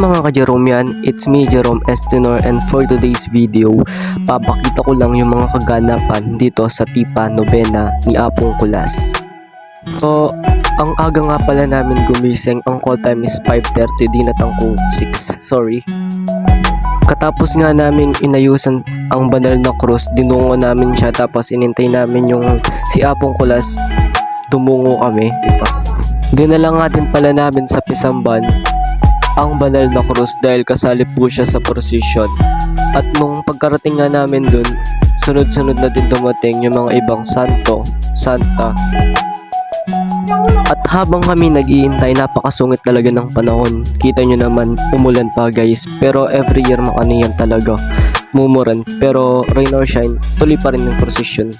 Mga ka-Jeromean, it's me Jerome Estinor and for today's video, papakita ko lang yung mga kaganapan dito sa Tipa Novena ni Apong Kulas. So, ang aga nga pala namin gumising, ang call time is 5.30, di natangko 6, sorry. Katapos nga namin inayusan ang banal na cross, dinungo namin siya tapos inintay namin yung si Apong Kulas, dumungo kami. Ito. Dinala nga din pala namin sa Pisamban ang banal na krus dahil kasali po siya sa prosesyon. At nung pagkarating nga namin dun, sunod-sunod na din dumating yung mga ibang santo, santa. At habang kami nag-iintay, napakasungit talaga ng panahon. Kita nyo naman, umulan pa guys. Pero every year makano yan talaga. Mumuran. Pero rain or shine, tuloy pa rin yung prosesyon.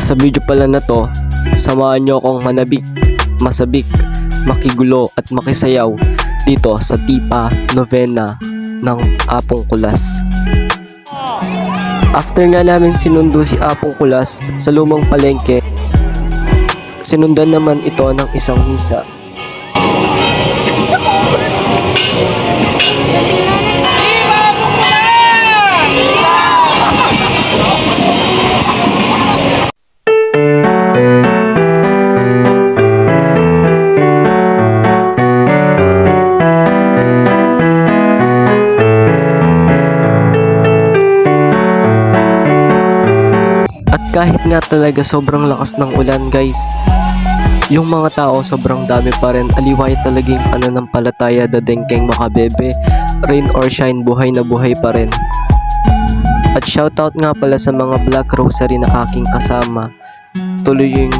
Sa video pala na to, samahan nyo akong manabik, masabik, makigulo at makisayaw dito sa Tipa Novena ng Apong Kulas. After nga namin sinundo si Apong Kulas sa lumang palengke, sinundan naman ito ng isang misa. Kahit nga talaga sobrang lakas ng ulan guys, yung mga tao sobrang dami pa rin. Aliway talaga yung pananampalataya dadengkeng makabebe. Rain or shine, buhay na buhay pa rin. At shoutout nga pala sa mga Black Rosary na aking kasama. Tuloy yung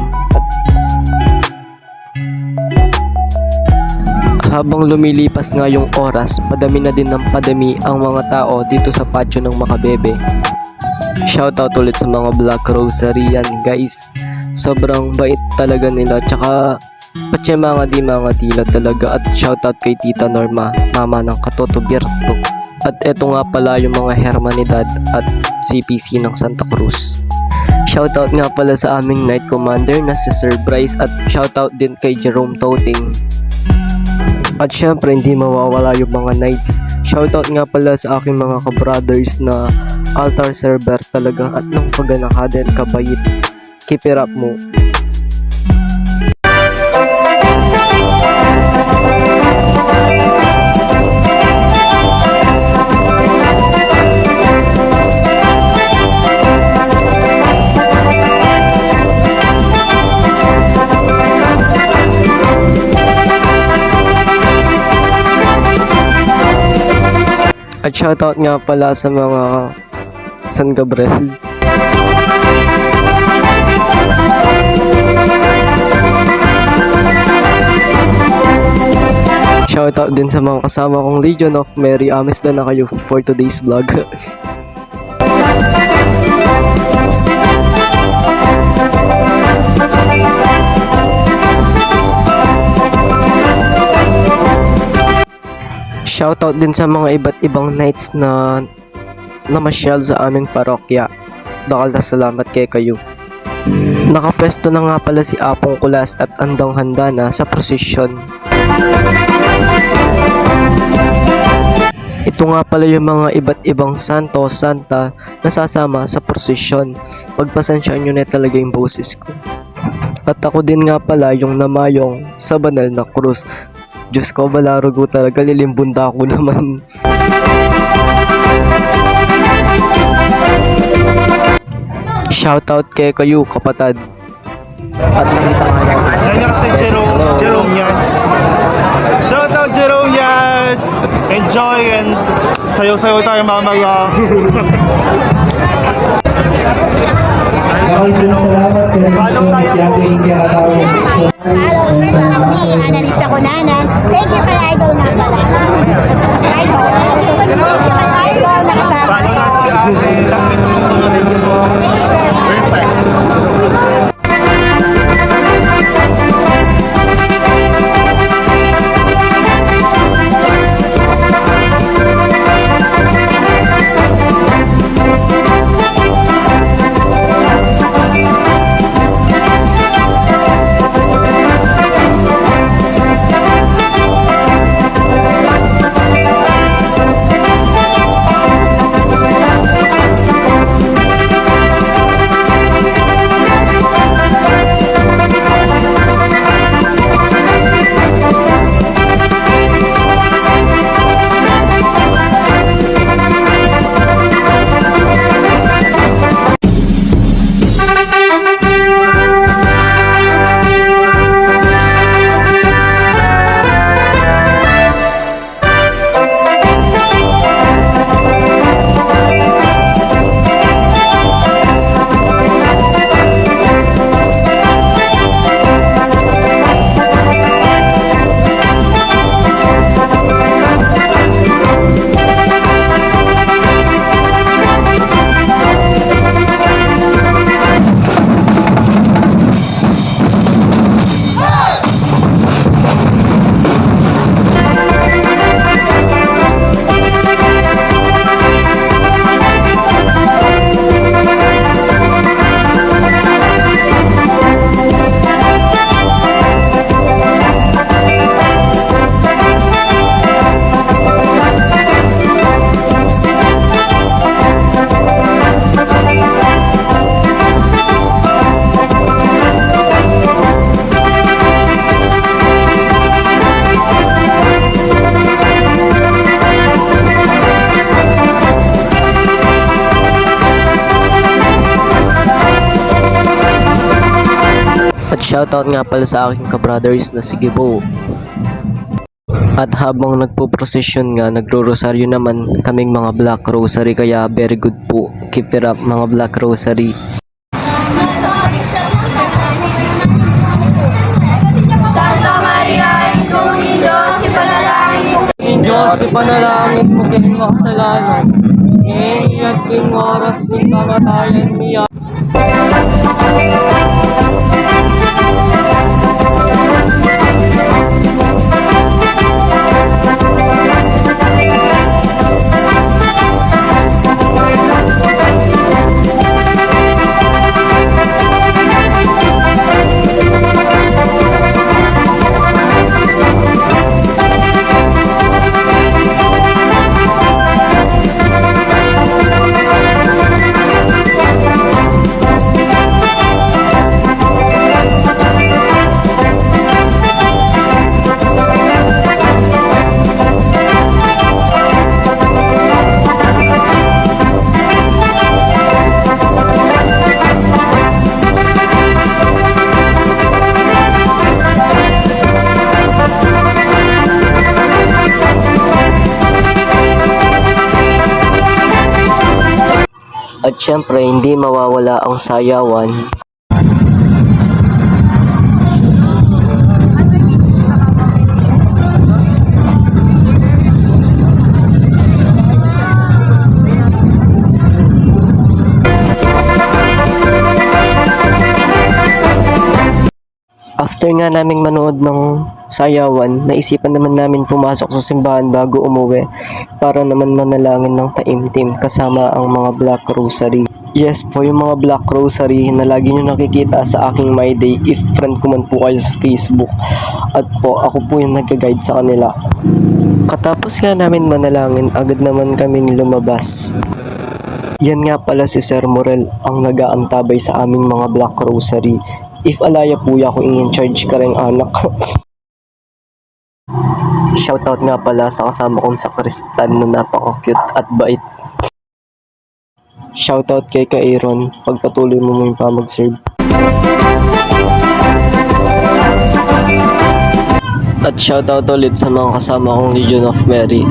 habang lumilipas nga yung oras, padami na din ng padami ang mga tao dito sa patio ng Makabebe. Shoutout ulit sa mga Black Rosary yan guys. Sobrang bait talaga nila. Tsaka patya mga di mga tila talaga. At shoutout kay Tita Norma, mama ng Katoto Berto. At eto nga pala yung mga Hermanidad at CPC ng Santa Cruz. Shoutout nga pala sa aming Night Commander na si Sir Bryce at shoutout din kay Jerome Toting. At syempre hindi mawawala yung mga knights. Shoutout nga pala sa aking mga kabrothers na altar server talaga at nung paganaka din kabait. Keep it up mo. Shoutout nga pala sa mga San Gabriel. Shoutout din sa mga kasama kong Legion of Mary. Amis na na kayo for today's vlog. Shoutout din sa mga iba't ibang nights na namasyal sa aming parokya. Dakal na salamat kay kayo. Nakapwesto na nga pala si Apong Kulas at andang handa na sa prosesyon. Ito nga pala yung mga iba't ibang santo, santa na sasama sa prosesyon. Pagpasensyaan nyo na talaga yung boses ko. At ako din nga pala yung namayong sa banal na krus. Diyos ko, balaro ko talaga, lilimbunda ko naman. Shoutout kay kayo, kapatad. At nakita nga natin. Sa inyo kasi Jerome, Jerome Yans. Shout out Jerome Yans! Enjoy and sayo-sayo tayo mamaya. Maraming salamat po sa all, ni Analisa Kunanan. Thank you kay. Idol. Shoutout nga pala sa aking kabrothers na si Gibo. At habang nagpo-procession nga, nagro-rosaryo naman kaming mga Black Rosary kaya very good po. Keep it up mga Black Rosary. Santa Maria, Ito Diyos, ipanalangin mo Diyos, ipanalangin mo kayo makasalanan. Ngayon at king oras ng kamatayan niya. At syempre, hindi mawawala ang sayawan. After nga naming manood ng sayawan, naisipan naman namin pumasok sa simbahan bago umuwi para naman manalangin ng taimtim kasama ang mga Black Rosary. Yes po, yung mga Black Rosary na lagi nyo nakikita sa aking My Day if friend ko man po kayo sa Facebook. At po, ako po yung nag-guide sa kanila. Katapos nga namin manalangin, agad naman kami lumabas. Yan nga pala si Sir Morel ang nag-aantabay sa aming mga Black Rosary. If alaya po ako in charge ka rin anak. Shoutout nga pala sa kasama kong sakristan na napaka-cute at bait. Shoutout kay Kairon, pagpatuloy mo mo yung pa mag-serve. At shoutout ulit sa mga kasama kong Legion of Mary.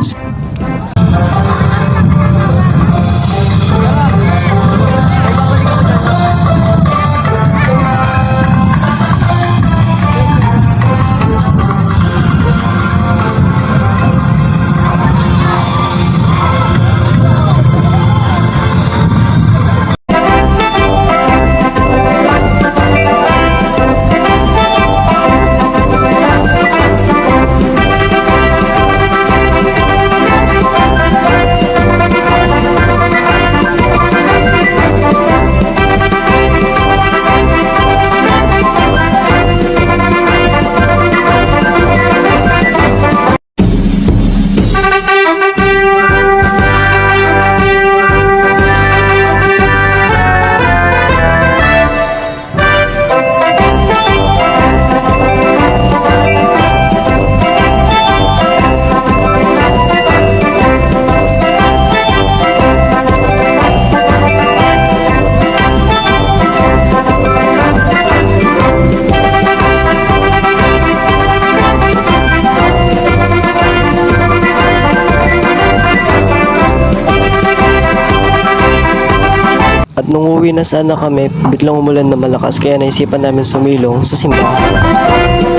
Nung uwi na sana kami, biglang umulan na malakas kaya naisipan namin sumilong sa simbahan.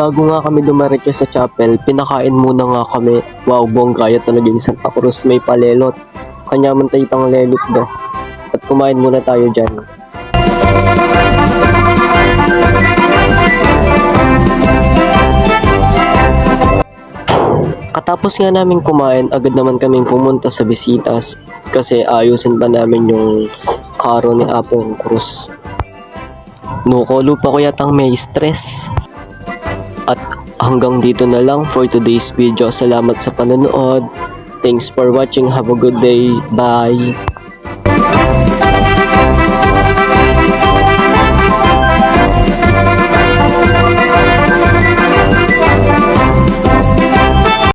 Bago nga kami dumaretso sa chapel, pinakain muna nga kami. Wow, bonggaya talaga yung Santa Cruz may palelot. Kanya man tayo itang lelot do. At kumain muna tayo dyan. Katapos nga namin kumain, agad naman kaming pumunta sa bisitas kasi ayusin pa namin yung karo ni Apong Cruz. Nukolo pa ko yatang may stress. At hanggang dito na lang for today's video. Salamat sa panonood. Thanks for watching. Have a good day. Bye.